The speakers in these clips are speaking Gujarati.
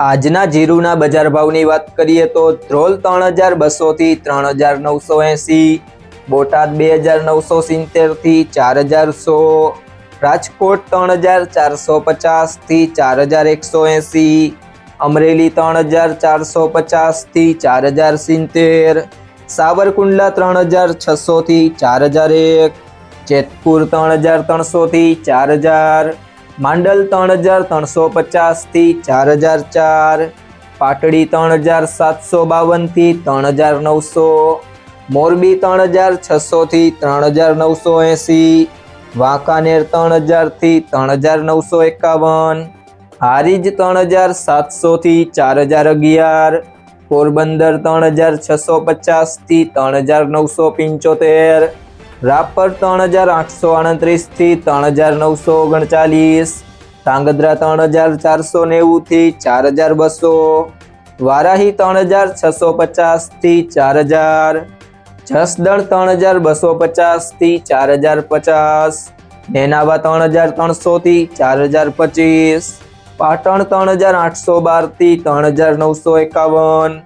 આજના જીરુના બજાર ભાવની વાત કરીએ તો ધ્રોલ ત્રણ હજાર બસોથી ત્રણ હજાર નવસો એંસી, બોટાદ બે હજાર નવસો સિત્તેરથી ચાર હજાર સો, રાજકોટ ત્રણ હજાર ચારસો પચાસથી ચાર હજાર એકસો એંસી, અમરેલી ત્રણ હજાર ચારસો પચાસથી ચાર હજાર સિત્તેર, સાવરકુંડલા ત્રણ હજાર છસોથી ચાર હજાર એક, જેતપુર ત્રણ હજાર ત્રણસોથી ચાર હજાર માંડલ ત્રણ હજાર ત્રણસો પચાસથી ચાર હજાર ચાર પાટડી ત્રણ હજાર સાતસો બાવનથી ત્રણ હજાર નવસો મોરબી ત્રણ હજાર છસોથી ત્રણ હજાર નવસો એંસી વાંકાનેર ત્રણ હજારથી ત્રણ હજાર નવસો એકાવન હારીજ ત્રણ હજાર સાતસોથી ચાર હજાર અગિયાર પોરબંદર ત્રણ હજાર છસો પચાસથી ત્રણ હજાર નવસો પંચોતેર રાપર ત્રણ હજાર આઠસો આડત્રીસથી ત્રણ હજાર નવસો ઓગણચાલીસ, ધાંગધ્રા ત્રણ હજાર ચારસો નેવુંથી ચાર હજાર બસો, વારાહી ત્રણ હજાર છસો પચાસથી ચાર હજાર જસદણ ત્રણ હજાર બસો પચાસથી ચાર હજાર પચાસ, નેનાવા ત્રણ હજાર ત્રણસોથી ચાર હજાર પચીસ, પાટણ ત્રણ હજાર આઠસો બારથી ત્રણ હજાર નવસો એકાવન,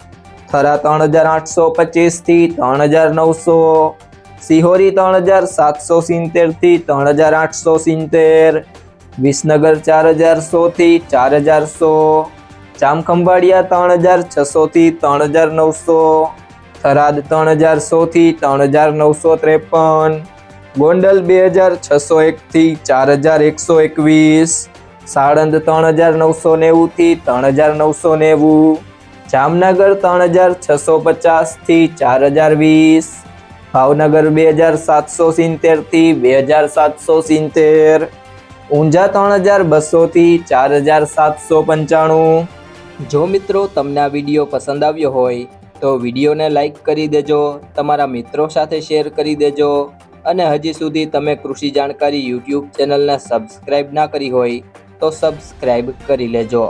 થરા ત્રણ હજાર આઠસો પચીસથી ત્રણ હજાર નવસો સિહોરી ત્રણ હજાર સાતસો સિત્તેરથી ત્રણ હજાર આઠસો સિત્તેર, વિસનગર ચાર હજાર સોથી ચાર હજાર સો જામખંભાળિયા ત્રણ હજાર છસોથી ત્રણ હજાર નવસો, થરાદ ત્રણ હજાર સોથી ત્રણ હજાર નવસો ત્રેપન, ગોંડલ બે હજાર છસો એકથી ચાર હજાર એકસો એકવીસ સાણંદ ત્રણ હજાર નવસો નેવુંથી ત્રણ હજાર નવસો નેવું, જામનગર ત્રણ હજાર છસો પચાસથી ચાર હજાર વીસ ભાવનગર બે હજાર સાતસો સિત્તેરથી બે હજાર સાતસો સિત્તેર, ઊંઝા ત્રણ હજાર બસોથી ચાર હજાર સાતસો પંચાણું. જો મિત્રો તમને આ વીડિયો પસંદ આવ્યો હોય, તો વિડીયોને લાઈક કરી દેજો, તમારા મિત્રો સાથે શેર કરી દેજો, અને હજી સુધી તમે કૃષિ જાણકારી યુટ્યુબ ચેનલને સબસ્ક્રાઈબ ના કરી હોય, તો સબસ્ક્રાઈબ કરી લેજો.